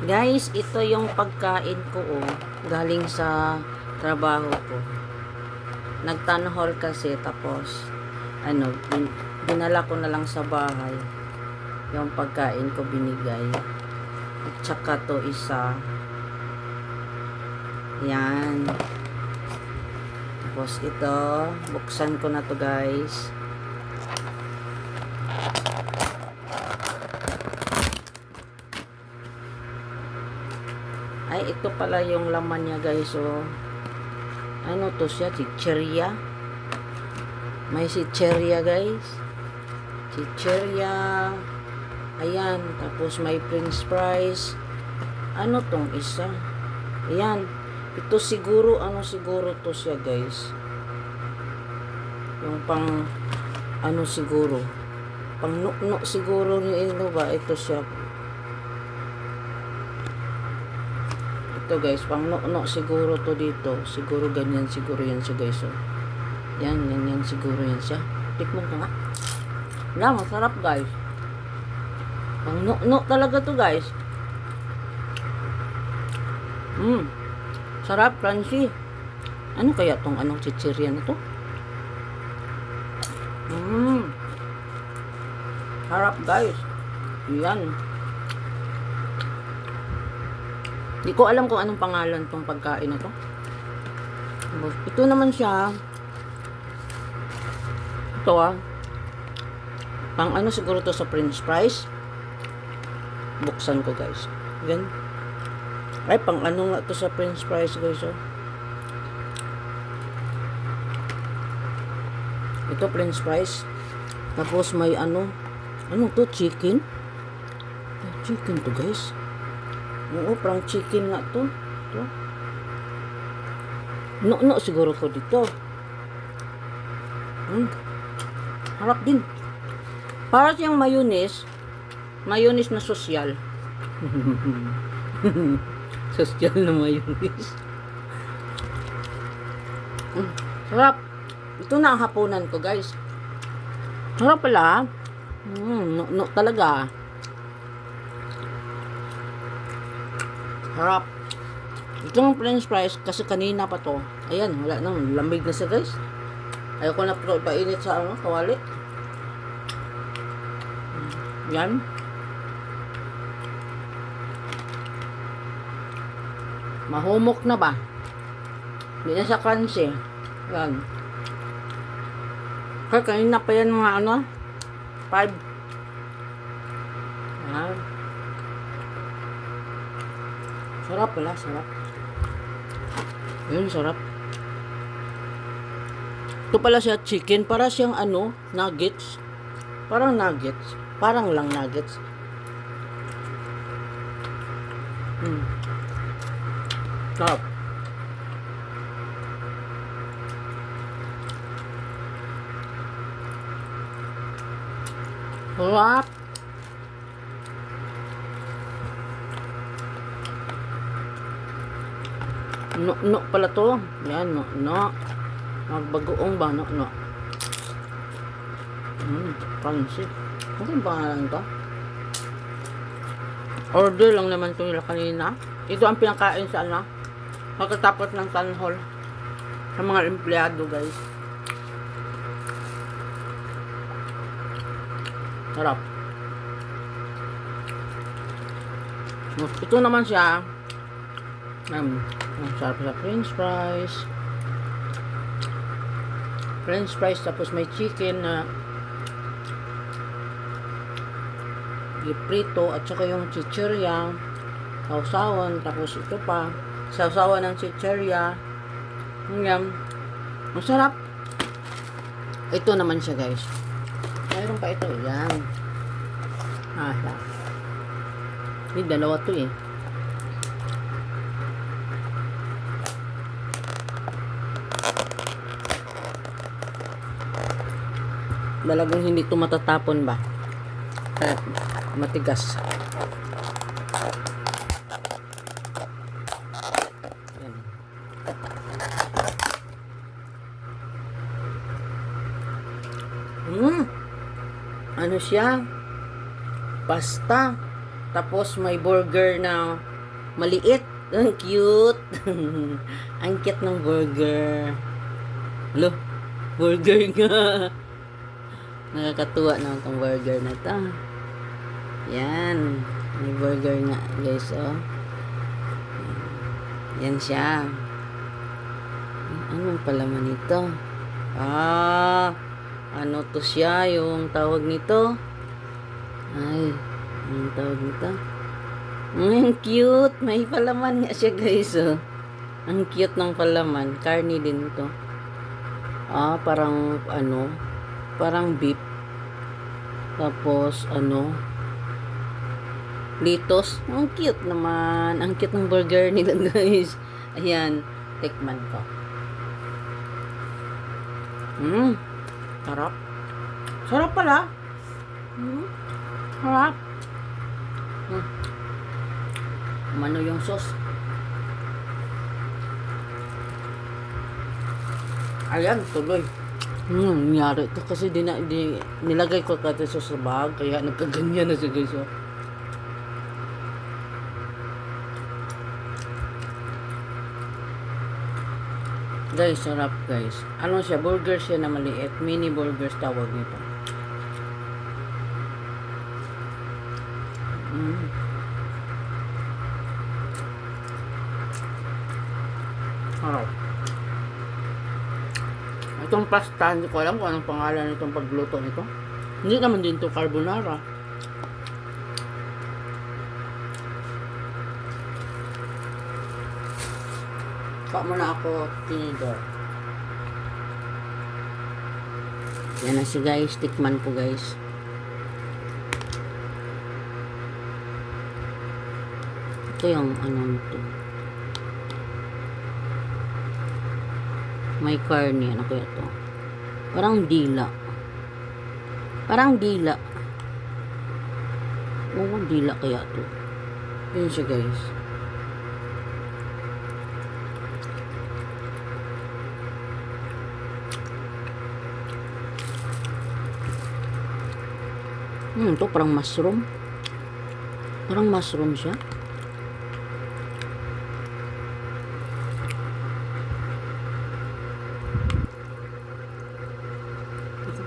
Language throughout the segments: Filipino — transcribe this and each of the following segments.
Guys, ito yung pagkain ko oh, galing sa trabaho ko. Nagtanhol kasi tapos ano, bin, dinala ko na lang sa bahay yung pagkain ko binigay. At saka to isa. Yan. Tapos ito, buksan ko na to guys. Ay, ito pala yung laman niya guys. So, ano to siya? Chicheria. May chicheria guys. Chicheria. Ayan. Tapos may french fries. Ano tong isa? Ayan. Ito siguro, ano siguro to siya guys. Yung pang, ano siguro. Pang nukno siguro ni ano ba? Ito siya. Ito guys, pang no-no siguro to dito. Siguro ganyan siguro yan siya guys. Oh. Yan, yan, yan siguro yan siya. Tikman ko nga. Wala, masarap guys. Pang no-no talaga to guys. Hmm. Sarap, crunchy. Ano kaya tong anong chichirya na to? Hmm. Sarap guys. Yan. Di ko alam kung anong pangalan tong pagkain na to. Ito naman siya. Ito ah. Pang ano siguro to sa french fries. Buksan ko guys. Yan. Ay, pang ano nga to sa french fries guys oh. Ito french fries. Tapos may ano. Ano to? Chicken? Chicken to guys. Oo, parang chicken nga to. Ito. No-no siguro ko dito. Hmm. Harap din. Para siyang mayonnaise. Mayonnaise na sosyal. sosyal na mayonnaise. Hmm. Sarap. Ito na ang hapunan ko, guys. Sarap pala. Hmm, no-no talaga. Harap. Itong french fries, kasi kanina pa to. Ayan, wala nang lamig na siya guys. Ayoko na pero ipainit sa ano, kawali. Yan. Mahumok na ba? Hindi na siya crunchy. Yan. Kaya kanina pa yan mga ano, 5. Yan. Sarap pala, sarap. Yun, sarap. Ito pala siya chicken, para siyang ano, nuggets. Parang nuggets. Parang lang nuggets. Hmm. Sarap. Sarap. No, no pala to. Yan, no, no. Magbagoong ba, no, no. Hmm, crunchy. Ano yung pangalan to? Order lang naman to nila kanina. Ito ang pinakain sa ano. Pagkatapos ng town hall. Sa mga empleyado, guys. Sarap. Ito naman siya. Um, ang sarap sa french fries. French fries tapos may chicken na iprito at saka yung chichirya sausawan tapos ito pa sausawan ng chichirya. Yan ang sarap. Ito naman siya guys. Mayroon pa ito yan. Ah yan. May dalawa to eh Talagang hindi ito matatapon ba? Kaya matigas. Mm. Ano siya? Pasta. Tapos may burger na maliit. Ang cute. Ang cute ng burger. Lo, burger nga. Nakakatuwa naman tong burger na to. Yan. May burger nga, guys, oh. Yan siya. Anong palaman nito? Ah, ano to siya, yung tawag nito? Ay, anong tawag nito? Ang cute. May palaman nga siya, guys, oh. Ang cute ng palaman. Carne din to. Ah, parang, ano, parang beef. Tapos, ano, litos. Ang cute naman. Ang cute ng burger nila, guys. Ayan, tikman ko. Mmm, sarap. Sarap pala. Mm, sarap. Mm. Mano yung sauce. Ayan, tuloy. Hmm, nangyari ito kasi di, na, di, nilagay ko kati sa sa bag, kaya nagkaganyan na siya guys. Oh. Guys, sarap guys. Ano siya? Burger siya na maliit. Mini burgers tawag nito. Mm. Sarap. Itong pasta, hindi ko alam kung anong pangalan nitong pagluto nito. Hindi naman din to carbonara. Pa muna ako tinidor. Yan na si guys. Tikman ko guys. Ito yung ano nito. May carne. Ano kaya to? Parang dila. Parang dila. Oo, dila kaya to. Yun siya guys. Hmm, to parang mushroom. Parang mushroom siya.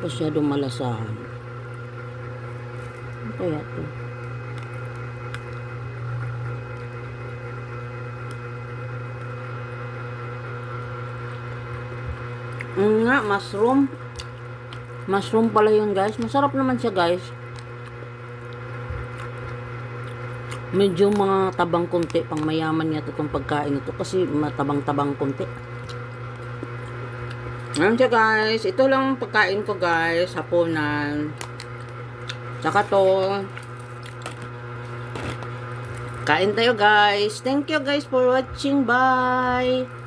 Masyadong malasahan. Ano kaya to? Mm, nga, mushroom. Mushroom pala yun, guys. Masarap naman siya, guys. Medyo mga tabang konti, pang mayaman yata itong pagkain ito kasi matabang-tabang konti. Ayan siya guys, ito lang ang pagkain ko guys, hapunan. Tsaka to. Kain tayo guys. Thank you guys for watching. Bye!